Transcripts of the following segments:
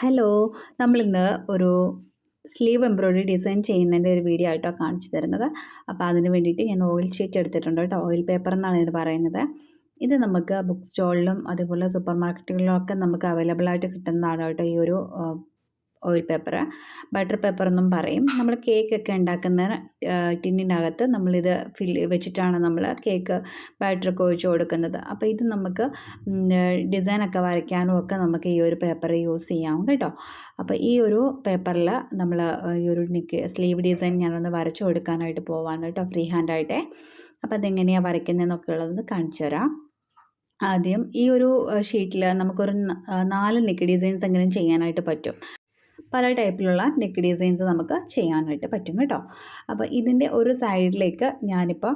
Hello നമ്മളിന്ന് ഒരു sleeve embroidery design ചെയ്യുന്നതിന്റെ ഒരു വീഡിയോ ആയിട്ടോ കാണിച്ചു തരുന്നത്. അപ്പോൾ അതിന് വേണ്ടിയിട്ട് ഞാൻ ഓയിൽ ഷീറ്റ് എടുത്തിട്ടുണ്ട് കേട്ടോ. ഓയിൽ പേപ്പർ എന്നാണ് ഇത് പറയുന്നത്. ഇത് നമുക്ക് ബുക്ക് സ്റ്റോളിലും അതുപോലെ സൂപ്പർ മാർക്കറ്റുകളിലും ഒക്കെ നമുക്ക് അവൈലബിൾ ആയിട്ട് കിട്ടുന്നതാണ് കേട്ടോ ഈ ഒരു ഓയിൽ പേപ്പർ ബട്ടർ പേപ്പർ എന്നും പറയും. നമ്മൾ കേക്കൊക്കെ ഉണ്ടാക്കുന്ന ടിന്നിനകത്ത് നമ്മളിത് ഫിൽ വെച്ചിട്ടാണ് നമ്മൾ കേക്ക് ബാറ്ററൊക്കെ ഒഴിച്ച് കൊടുക്കുന്നത്. അപ്പോൾ ഇത് നമുക്ക് ഡിസൈനൊക്കെ വരയ്ക്കാനും ഒക്കെ നമുക്ക് ഈ ഒരു പേപ്പർ യൂസ് ചെയ്യാം കേട്ടോ. അപ്പോൾ ഈ ഒരു പേപ്പറിൽ നമ്മൾ ഈ ഒരു നിക്ക് സ്ലീവ് ഡിസൈൻ ഞാനൊന്ന് വരച്ചു കൊടുക്കാനായിട്ട് പോവാണ് കേട്ടോ ഫ്രീ ഹാൻഡായിട്ടേ അപ്പോൾ അതെങ്ങനെയാണ് വരയ്ക്കുന്നതെന്നൊക്കെ ഉള്ളതൊന്ന് കാണിച്ചു തരാം. ആദ്യം ഈ ഒരു ഷീറ്റിൽ നമുക്കൊരു നാല് നിക്ക് ഡിസൈൻസ് എങ്കിലും ചെയ്യാനായിട്ട് പറ്റും? പല ടൈപ്പിലുള്ള നെക്ക് ഡിസൈൻസ് നമുക്ക് ചെയ്യാനായിട്ട് പറ്റും കേട്ടോ. അപ്പോൾ ഇതിന്റെ ഒരു സൈഡിലേക്ക് ഞാനിപ്പോൾ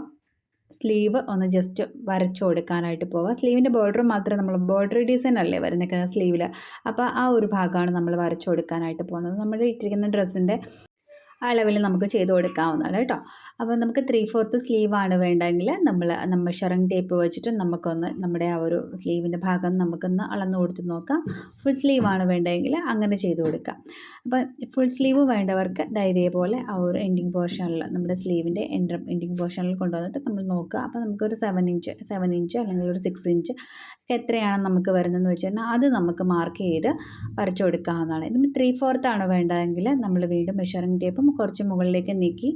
സ്ലീവ് ഒന്ന് ജസ്റ്റ് വരച്ചു കൊടുക്കാനായിട്ട് പോവാം. സ്ലീവിന്റെ ബോർഡർ മാത്രമേ നമ്മൾ ബോർഡർ ഡിസൈൻ അല്ലേ വരുന്നത് സ്ലീവിൽ? അപ്പോൾ ആ ഒരു ഭാഗമാണ് നമ്മൾ വരച്ചു കൊടുക്കാനായിട്ട് പോകുന്നത്. നമ്മൾ ഇട്ടിരിക്കുന്ന ഡ്രസ്സിന്റെ അളവിൽ നമുക്ക് ചെയ്ത് കൊടുക്കാവുന്നതാണ് കേട്ടോ. അപ്പോൾ നമുക്ക് ത്രീ ഫോർത്ത് സ്ലീവാണ് വേണ്ടതെങ്കിൽ നമ്മൾ നമ്മൾ ഷെറിങ് ടേപ്പ് വെച്ചിട്ട് നമുക്കൊന്ന് നമ്മുടെ ആ ഒരു സ്ലീവിന്റെ ഭാഗം നമുക്കൊന്ന് അളന്ന് കൊടുത്ത് നോക്കാം. ഫുൾ സ്ലീവാണ് വേണ്ടതെങ്കിൽ അങ്ങനെ ചെയ്ത് കൊടുക്കാം. അപ്പോൾ ഫുൾ സ്ലീവ് വേണ്ടവർക്ക് ധൈര്യപോലെ ആ ഒരു എൻഡിങ് പോർഷനിൽ നമ്മുടെ സ്ലീവിന്റെ എൻഡ് എൻഡിങ് പോർഷനിൽ കൊണ്ടുവന്നിട്ട് നമ്മൾ നോക്കുക. അപ്പോൾ നമുക്കൊരു സെവൻ ഇഞ്ച് സെവൻ ഇഞ്ച് അല്ലെങ്കിൽ ഒരു സിക്സ് ഇഞ്ച് എത്രയാണ് നമുക്ക് വരുന്നതെന്ന് വെച്ച് കഴിഞ്ഞാൽ അത് നമുക്ക് മാർക്ക് ചെയ്ത് വരച്ചു കൊടുക്കാവുന്നതാണ്. ഇതിന് ത്രീ ഫോർത്ത് ആണ് വേണ്ടതെങ്കിൽ നമ്മൾ വീണ്ടും മെഷറിംഗ് ടേപ്പും കുറച്ച് മുകളിലേക്ക് നീക്കി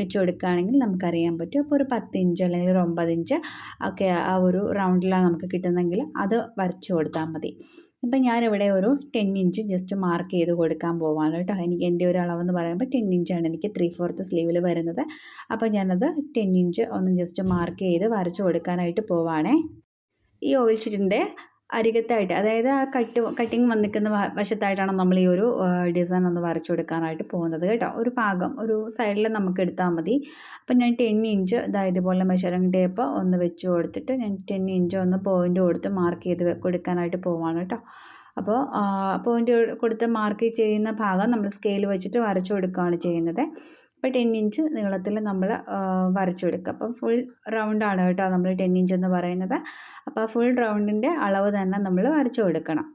വെച്ച് കൊടുക്കുകയാണെങ്കിൽ നമുക്കറിയാൻ പറ്റും. അപ്പോൾ ഒരു പത്ത് ഇഞ്ച് അല്ലെങ്കിൽ ഒരു ഒമ്പത് ഇഞ്ച് ഒക്കെ ആ ഒരു റൗണ്ടിലാണ് നമുക്ക് കിട്ടുന്നതെങ്കിൽ അത് വരച്ചു കൊടുത്താൽ മതി. ഇപ്പം ഞാനിവിടെ ഒരു ടെൻ ഇഞ്ച് ജസ്റ്റ് മാർക്ക് ചെയ്ത് കൊടുക്കാൻ പോവാണ് കേട്ടോ. എനിക്ക് എന്റെ ഒരു അളവെന്ന് പറയുമ്പോൾ ടെൻ ഇഞ്ചാണ് എനിക്ക് ത്രീ ഫോർത്ത് സ്ലീവിൽ വരുന്നത്. അപ്പോൾ ഞാനത് ടെൻ ഇഞ്ച് ഒന്ന് ജസ്റ്റ് മാർക്ക് ചെയ്ത് വരച്ച് കൊടുക്കാനായിട്ട് പോവാണേ. ഈ ഓയിൽ ഷീറ്റിന്റെ അരികത്തായിട്ട്. അതായത് ആ കട്ട് കട്ടിങ് വന്നിക്കുന്ന വശത്തായിട്ടാണ് നമ്മൾ ഈ ഒരു ഡിസൈൻ ഒന്ന് വരച്ചു കൊടുക്കാനായിട്ട് പോകുന്നത് കേട്ടോ. ഒരു പാകം ഒരു സൈഡിൽ നമുക്ക് എടുത്താൽ മതി. അപ്പം ഞാൻ ടെൻ ഇഞ്ച് അതായത് ഇതുപോലെ മെഷറിംഗ് ടേപ്പ് ഒന്ന് വെച്ച് കൊടുത്തിട്ട് ഞാൻ ടെൻ ഇഞ്ച് ഒന്ന് പോയിന്റ് കൊടുത്ത് മാർക്ക് ചെയ്ത് കൊടുക്കാനായിട്ട് പോവാണ് കേട്ടോ. അപ്പോൾ പോയിന്റ് കൊടുത്ത് മാർക്ക് ചെയ്യുന്ന ഭാഗം നമ്മൾ സ്കെയിൽ വെച്ചിട്ട് വരച്ചു കൊടുക്കുകയാണ് ചെയ്യുന്നത്. അപ്പോൾ ടെൻ ഇഞ്ച് നീളത്തിൽ നമ്മൾ വരച്ചു കൊടുക്കുക അപ്പോൾ ഫുൾ റൗണ്ടാണ് കേട്ടോ നമ്മൾ ടെൻ ഇഞ്ച് എന്ന് പറയുന്നത്. അപ്പോൾ ആ ഫുൾ റൗണ്ടിന്റെ അളവ് തന്നെ നമ്മൾ വരച്ചു കൊടുക്കണം.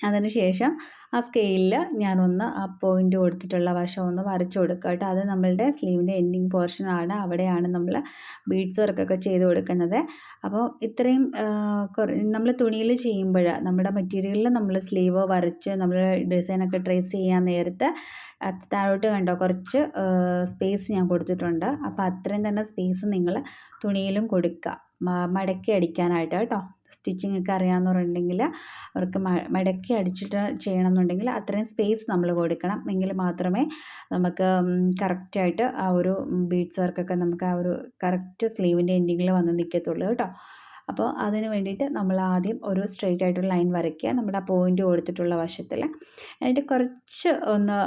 അതിന് ശേഷം ആ സ്കെയിലിൽ ഞാനൊന്ന് ആ പോയിന്റ് കൊടുത്തിട്ടുള്ള വശം ഒന്ന് വരച്ചു കൊടുക്കുക കേട്ടോ. അത് നമ്മളുടെ സ്ലീവിന്റെ എൻഡിങ് പോർഷനാണ് അവിടെയാണ് നമ്മൾ ബീഡ്സ് വർക്കൊക്കെ ചെയ്ത് കൊടുക്കുന്നത്. അപ്പോൾ ഇത്രയും നമ്മൾ തുണിയിൽ ചെയ്യുമ്പോൾ നമ്മുടെ മെറ്റീരിയലിൽ നമ്മൾ സ്ലീവ് വരച്ച് നമ്മൾ ഡിസൈനൊക്കെ ട്രേസ് ചെയ്യാൻ നേരത്തെ താഴോട്ട് കണ്ടോ? കുറച്ച് സ്പേസ് ഞാൻ കൊടുത്തിട്ടുണ്ട്. അപ്പോൾ അത്രയും തന്നെ സ്പേസ് നിങ്ങൾ തുണിയിലും കൊടുക്കുക. മടക്കി അടിക്കാനായിട്ട് കേട്ടോ. സ്റ്റിച്ചിങ് ഒക്കെ അറിയാമെന്നുണ്ടെങ്കിൽ അവർക്ക് മടക്കി അടിച്ചിട്ട് ചെയ്യണമെന്നുണ്ടെങ്കിൽ അത്രയും സ്പേസ് നമ്മൾ കൊടുക്കണം. എങ്കിൽ മാത്രമേ നമുക്ക് കറക്റ്റായിട്ട് ആ ഒരു ബീഡ്സ് വർക്കൊക്കെ നമുക്ക് ആ ഒരു കറക്റ്റ് സ്ലീവിന്റെ എൻഡിങ്ങിൽ വന്ന് നിൽക്കത്തുള്ളൂ കേട്ടോ. അപ്പോൾ അതിന് വേണ്ടിയിട്ട് നമ്മൾ ആദ്യം ഒരു സ്ട്രെയിറ്റ് ആയിട്ടുള്ള ലൈൻ വരയ്ക്കുക. നമ്മുടെ ആ പോയിന്റ് കൊടുത്തിട്ടുള്ള വശത്തിൽ എന്നിട്ട് കുറച്ച് ഒന്ന്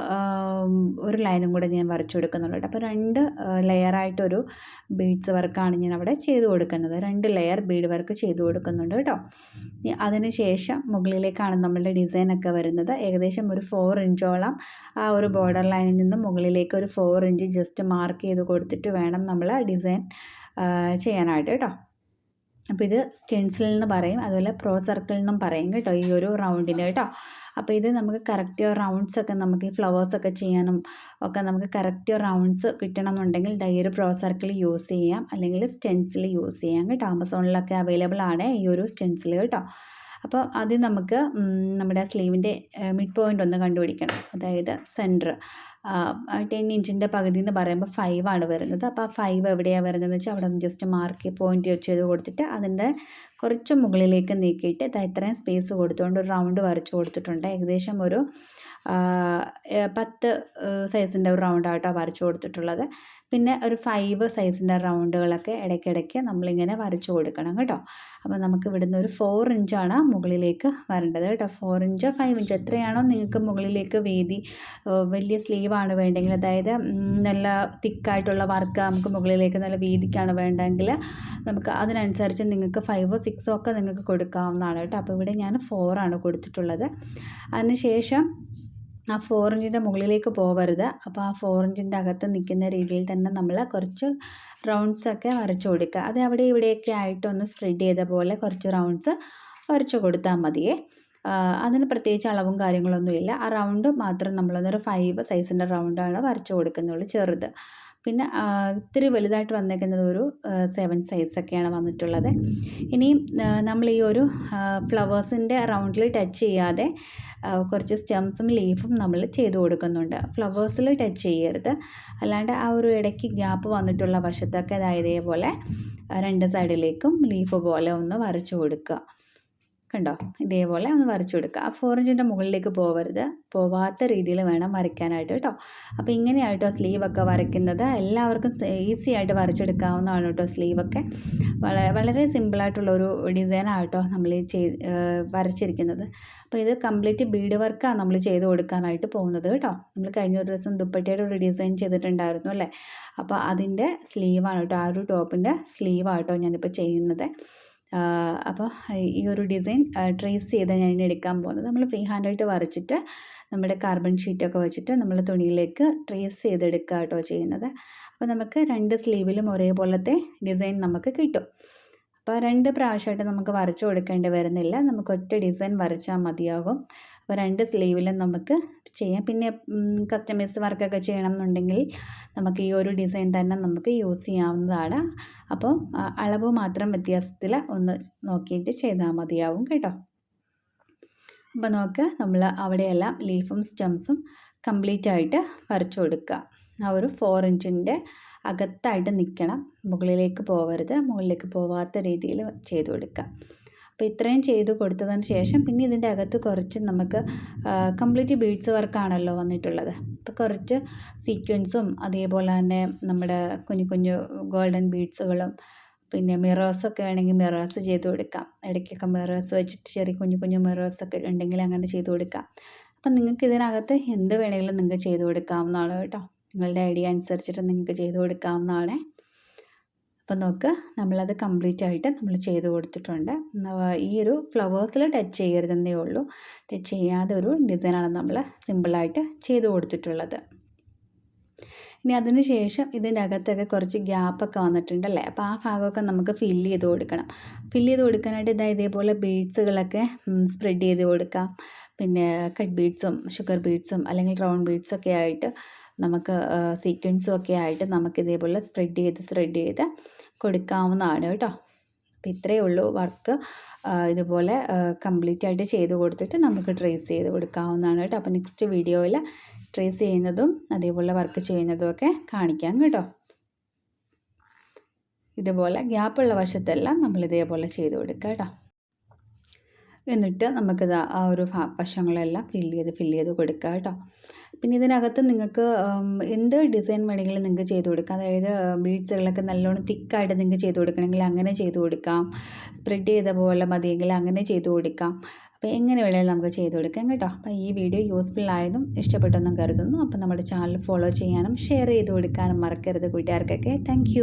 ഒരു ലൈനും കൂടെ ഞാൻ വരച്ചു കൊടുക്കുന്നുണ്ട് അപ്പോൾ രണ്ട് ലെയറായിട്ടൊരു ബീഡ്സ് വർക്കാണ് ഞാൻ അവിടെ ചെയ്ത് കൊടുക്കുന്നത്. രണ്ട് ലെയർ ബീഡ് വർക്ക് ചെയ്ത് കൊടുക്കുന്നുണ്ട് കേട്ടോ. അതിന് ശേഷം മുകളിലേക്കാണ് നമ്മളുടെ ഡിസൈനൊക്കെ വരുന്നത്. ഏകദേശം ഒരു ഫോർ ഇഞ്ചോളം ആ ഒരു ബോർഡർ ലൈനിൽ നിന്ന് മുകളിലേക്ക് ഒരു ഫോർ ഇഞ്ച് ജസ്റ്റ് മാർക്ക് ചെയ്ത് കൊടുത്തിട്ട് വേണം നമ്മൾ ഡിസൈൻ ചെയ്യാനായിട്ട് കേട്ടോ. അപ്പോൾ ഇത് സ്റ്റെൻസിൽ എന്ന് പറയും അതുപോലെ പ്രോ സർക്കിൾ എന്നും പറയും കേട്ടോ ഈ ഒരു റൗണ്ടിന് കേട്ടോ. അപ്പോൾ ഇത് നമുക്ക് കറക്റ്റ് റൗണ്ട്സ് ഒക്കെ നമുക്ക് ഈ ഫ്ലവേഴ്സ് ഒക്കെ ചെയ്യാനും ഒക്കെ നമുക്ക് കറക്റ്റ് റൗണ്ട്സ് കിട്ടണമെന്നുണ്ടെങ്കിൽ ഈ ഒരു പ്രോ സർക്കിൾ യൂസ് ചെയ്യാം അല്ലെങ്കിൽ സ്റ്റെൻസിൽ യൂസ് ചെയ്യാം കേട്ടോ. ആമസോണിലൊക്കെ അവൈലബിൾ ആണ് ഈ ഒരു സ്റ്റെൻസിൽ കേട്ടോ. അപ്പോൾ ആദ്യം നമുക്ക് നമ്മുടെ സ്ലീവിന്റെ മിഡ് പോയിന്റ് ഒന്ന് കണ്ടുപിടിക്കണം. അതായത് സെന്റർ ടെൻ ഇഞ്ചിന്റെ പകുതി എന്ന് പറയുമ്പോൾ ഫൈവ് ആണ് വരുന്നത്. അപ്പോൾ ആ ഫൈവ് എവിടെയാണ് വരുന്നതെന്ന് വെച്ചാൽ അവിടെ ജസ്റ്റ് മാർക്ക് പോയിന്റ് ചെയ്ത് കൊടുത്തിട്ട് അതിന്റെ കുറച്ച് മുകളിലേക്ക് നീക്കിയിട്ട് ഇത് ഇത്രയും സ്പേസ് കൊടുത്തുകൊണ്ട് ഒരു റൗണ്ട് വരച്ച് കൊടുത്തിട്ടുണ്ട്. ഏകദേശം ഒരു പത്ത് സൈസിന്റെ ഒരു റൗണ്ടായിട്ടാണ് വരച്ച് കൊടുത്തിട്ടുള്ളത്. പിന്നെ ഒരു ഫൈവ് സൈസിന്റെ റൗണ്ടുകളൊക്കെ ഇടയ്ക്കിടയ്ക്ക് നമ്മളിങ്ങനെ വരച്ചു കൊടുക്കണം കേട്ടോ. അപ്പോൾ നമുക്ക് ഇവിടുന്ന് ഒരു ഫോർ ഇഞ്ചാണ് മുകളിലേക്ക് വരേണ്ടത് കേട്ടോ. ഫോർ ഇഞ്ച് ഫൈവ് ഇഞ്ച് എത്രയാണോ നിങ്ങൾക്ക് മുകളിലേക്ക് വേദി വലിയ സ്ലീവാണ് വേണ്ടെങ്കിൽ അതായത് നല്ല തിക്കായിട്ടുള്ള വർക്ക് നമുക്ക് മുകളിലേക്ക് നല്ല വീതിക്കാണ് വേണ്ടെങ്കിൽ നമുക്ക് അതിനനുസരിച്ച് നിങ്ങൾക്ക് ഫൈവോ സിക്സോ ഒക്കെ നിങ്ങൾക്ക് കൊടുക്കാവുന്നതാണ് കേട്ടോ. അപ്പോൾ ഇവിടെ ഞാൻ ഫോറാണ് കൊടുത്തിട്ടുള്ളത്. അതിന് ശേഷം ആ ഫോർ ഇഞ്ചിന്റെ മുകളിലേക്ക് പോകരുത് അപ്പോൾ ആ ഫോർ ഇഞ്ചിന്റെ അകത്ത് നിൽക്കുന്ന രീതിയിൽ തന്നെ നമ്മൾ കുറച്ച് റൗണ്ട്സൊക്കെ വരച്ച് കൊടുക്കുക. അത് അവിടെ ഇവിടെയൊക്കെ ആയിട്ട് ഒന്ന് സ്പ്രെഡ് ചെയ്ത പോലെ കുറച്ച് റൗണ്ട്സ് വരച്ച് കൊടുത്താൽ മതിയേ. അതിന് പ്രത്യേകിച്ച് അളവും കാര്യങ്ങളൊന്നുമില്ല. ആ റൗണ്ട് മാത്രം നമ്മളൊന്നൊരു ഫൈവ് സൈസിന്റെ റൗണ്ടാണ് വരച്ച് കൊടുക്കുന്നുള്ളൂ ചെറുത്. പിന്നെ ഇത്തിരി വലുതായിട്ട് വന്നേക്കുന്നത് ഒരു സെവൻ സൈസൊക്കെയാണ് വന്നിട്ടുള്ളത്. ഇനിയും നമ്മൾ ഈ ഒരു ഫ്ലവേഴ്സിന്റെ റൗണ്ടിൽ ടച്ച് ചെയ്യാതെ കുറച്ച് സ്റ്റെംസും ലീഫും നമ്മൾ ചെയ്ത് കൊടുക്കുന്നുണ്ട്. ഫ്ലവേഴ്സിൽ ടച്ച് ചെയ്യരുത്. അല്ലാണ്ട് ആ ഒരു ഇടയ്ക്ക് ഗ്യാപ്പ് വന്നിട്ടുള്ള വശത്തൊക്കെ അതായത് ഇതേപോലെ രണ്ട് സൈഡിലേക്കും ലീഫ് പോലെ ഒന്ന് വരച്ചു കൊടുക്കുക. കണ്ടോ? ഇതേപോലെ ഒന്ന് വരച്ചു കൊടുക്കുക. ആ ഫോർ ഇഞ്ചിന്റെ മുകളിലേക്ക് പോകരുത് പോവാത്ത രീതിയിൽ വേണം വരയ്ക്കാനായിട്ട് കേട്ടോ. അപ്പോൾ ഇങ്ങനെയായിട്ടോ സ്ലീവൊക്കെ വരയ്ക്കുന്നത്. എല്ലാവർക്കും ഈസി ആയിട്ട് വരച്ചെടുക്കാവുന്നതാണ് കേട്ടോ സ്ലീവൊക്കെ വളരെ വളരെ സിമ്പിളായിട്ടുള്ളൊരു ഡിസൈനായിട്ടോ നമ്മൾ ചെയ് വരച്ചിരിക്കുന്നത്. അപ്പോൾ ഇത് കംപ്ലീറ്റ് ബീഡ് വർക്കാണ് നമ്മൾ ചെയ്ത് കൊടുക്കാനായിട്ട് പോകുന്നത് കേട്ടോ. നമ്മൾ കഴിഞ്ഞ ഒരു ദിവസം ദുപ്പട്ടയുടെ ഒരു ഡിസൈൻ ചെയ്തിട്ടുണ്ടായിരുന്നു അല്ലേ? അപ്പോൾ അതിന്റെ സ്ലീവാണ് കേട്ടോ. ആ ഒരു ടോപ്പിന്റെ സ്ലീവാട്ടോ ഞാനിപ്പോൾ ചെയ്യുന്നത്. അപ്പോൾ ഈ ഒരു ഡിസൈൻ ട്രേസ് ചെയ്ത് ഞാൻ എടുക്കാൻ പോകുന്നത്. നമ്മൾ ഫ്രീ ഹാൻഡായിട്ട് വരച്ചിട്ട് നമ്മുടെ കാർബൺ ഷീറ്റൊക്കെ വെച്ചിട്ട് നമ്മൾ തുണിയിലേക്ക് ട്രേസ് ചെയ്തെടുക്കുക കേട്ടോ ചെയ്യുന്നത്. അപ്പോൾ നമുക്ക് രണ്ട് സ്ലീവിലും ഒരേപോലത്തെ ഡിസൈൻ നമുക്ക് കിട്ടും. അപ്പോൾ രണ്ട് പ്രാവശ്യമായിട്ട് നമുക്ക് വരച്ചു കൊടുക്കേണ്ടി വരുന്നില്ല. നമുക്ക് ഒറ്റ ഡിസൈൻ വരച്ചാൽ മതിയാകും. അപ്പോൾ രണ്ട് സ്ലീവിലും നമുക്ക് ചെയ്യാം. പിന്നെ കസ്റ്റമൈസ് വർക്കൊക്കെ ചെയ്യണം എന്നുണ്ടെങ്കിൽ നമുക്ക് ഈ ഒരു ഡിസൈൻ തന്നെ നമുക്ക് യൂസ് ചെയ്യാവുന്നതാണ്. അപ്പോൾ അളവ് മാത്രം വ്യത്യാസത്തിൽ ഒന്ന് നോക്കിയിട്ട് ചെയ്താൽ മതിയാവും കേട്ടോ. അപ്പോൾ നോക്ക് നമ്മൾ അവിടെയെല്ലാം ലീഫും സ്റ്റെംസും കംപ്ലീറ്റ് ആയിട്ട് വരച്ചു കൊടുക്കുക. ആ ഒരു ഫോർ ഇഞ്ചിന്റെ അകത്തായിട്ട് നിൽക്കണം. മുകളിലേക്ക് പോവരുത്. മുകളിലേക്ക് പോവാത്ത രീതിയിൽ ചെയ്തു കൊടുക്കുക. അപ്പോൾ ഇത്രയും ചെയ്ത് കൊടുത്തതിന് ശേഷം പിന്നെ ഇതിന്റെ അകത്ത് കുറച്ച് നമുക്ക് കംപ്ലീറ്റ് ബീഡ്സ് വർക്കാണല്ലോ വന്നിട്ടുള്ളത്. അപ്പോൾ കുറച്ച് സീക്വൻസും അതേപോലെ തന്നെ നമ്മുടെ കുഞ്ഞു കുഞ്ഞു ഗോൾഡൻ ബീഡ്സുകളും പിന്നെ മിറേഴ്സൊക്കെ വേണമെങ്കിൽ മിറേഴ്സ് ചെയ്ത് കൊടുക്കാം. ഇടയ്ക്കൊക്കെ മിറേഴ്സ് വെച്ചിട്ട് ചെറിയ കുഞ്ഞു കുഞ്ഞു മിറേഴ്സൊക്കെ ഉണ്ടെങ്കിൽ അങ്ങനെ ചെയ്ത് കൊടുക്കാം. അപ്പം നിങ്ങൾക്ക് ഇതിനകത്ത് എന്ത് വേണമെങ്കിലും നിങ്ങൾക്ക് ചെയ്ത് കൊടുക്കാവുന്നതാണ് കേട്ടോ. നിങ്ങളുടെ ഐഡിയ അനുസരിച്ചിട്ട് നിങ്ങൾക്ക് ചെയ്ത് കൊടുക്കാവുന്നതാണ്. അപ്പം നോക്ക് നമ്മളത് കംപ്ലീറ്റ് ആയിട്ട് നമ്മൾ ചെയ്ത് കൊടുത്തിട്ടുണ്ട്. ഈ ഒരു ഫ്ലവേഴ്സിൽ ടച്ച് ചെയ്യരുതെന്നേ ഉള്ളൂ. ടച്ച് ചെയ്യാതെ ഒരു ഡിസൈനാണ് നമ്മൾ സിമ്പിളായിട്ട് ചെയ്ത് കൊടുത്തിട്ടുള്ളത്. ഇനി അതിന് ശേഷം ഇതിന്റെ അകത്തൊക്കെ കുറച്ച് ഗ്യാപ്പൊക്കെ വന്നിട്ടുണ്ടല്ലേ? അപ്പോൾ ആ ഭാഗമൊക്കെ നമുക്ക് ഫില്ല് ചെയ്ത് കൊടുക്കണം. ഫില്ല് ചെയ്ത് കൊടുക്കാനായിട്ട് ഇതാ ഇതേപോലെ ബീഡ്സുകളൊക്കെ സ്പ്രെഡ് ചെയ്ത് കൊടുക്കാം. പിന്നെ കട്ട് ബീഡ്സും ഷുഗർ ബീഡ്സും അല്ലെങ്കിൽ റൗണ്ട് ബീഡ്സൊക്കെ ആയിട്ട് നമുക്ക് സീക്വൻസും ഒക്കെ ആയിട്ട് നമുക്ക് ഇതേപോലെ സ്പ്രെഡ് ചെയ്ത് സ്പ്രെഡ് ചെയ്ത് കൊടുക്കാവുന്നതാണ് കേട്ടോ. അപ്പോൾ ഇത്രയേ ഉള്ളൂ വർക്ക് ഇതുപോലെ കംപ്ലീറ്റ് ആയിട്ട് ചെയ്ത് കൊടുത്തിട്ട് നമുക്ക് ട്രേസ് ചെയ്ത് കൊടുക്കാവുന്നതാണ് കേട്ടോ. അപ്പോൾ നെക്സ്റ്റ് വീഡിയോയിൽ ട്രേസ് ചെയ്യുന്നതും അതേപോലെ വർക്ക് ചെയ്യുന്നതും ഒക്കെ കാണിക്കാം കേട്ടോ. ഇതുപോലെ ഗ്യാപ്പുള്ള വശത്തെല്ലാം നമ്മൾ ഇതേപോലെ ചെയ്ത് കൊടുക്കുക കേട്ടോ. എന്നിട്ട് നമുക്കിത് ആ ഒരു വശങ്ങളെല്ലാം ഫില്ല് ചെയ്ത് ഫില്ല് ചെയ്ത് കൊടുക്കുക കേട്ടോ. പിന്നെ ഇതിനകത്ത് നിങ്ങൾക്ക് എന്ത് ഡിസൈൻ വേണമെങ്കിലും നിങ്ങൾക്ക് ചെയ്ത് കൊടുക്കാം. അതായത് ബീഡ്സുകളൊക്കെ നല്ലോണം തിക്കായിട്ട് നിങ്ങൾക്ക് ചെയ്ത് കൊടുക്കണമെങ്കിൽ അങ്ങനെ ചെയ്ത് കൊടുക്കാം. സ്പ്രെഡ് ചെയ്ത പോലെ മതിയെങ്കിൽ അങ്ങനെ ചെയ്ത് കൊടുക്കാം. അപ്പോൾ എങ്ങനെ വേണമെങ്കിലും നമുക്ക് ചെയ്ത് കൊടുക്കാം കേട്ടോ. അപ്പോൾ ഈ വീഡിയോ യൂസ്ഫുൾ ആയതും ഇഷ്ടപ്പെട്ടെന്നും കരുതുന്നു. അപ്പോൾ നമ്മുടെ ചാനൽ ഫോളോ ചെയ്യാനും ഷെയർ ചെയ്ത് കൊടുക്കാനും മറക്കരുത് കൂട്ടുകാർക്കൊക്കെ. താങ്ക്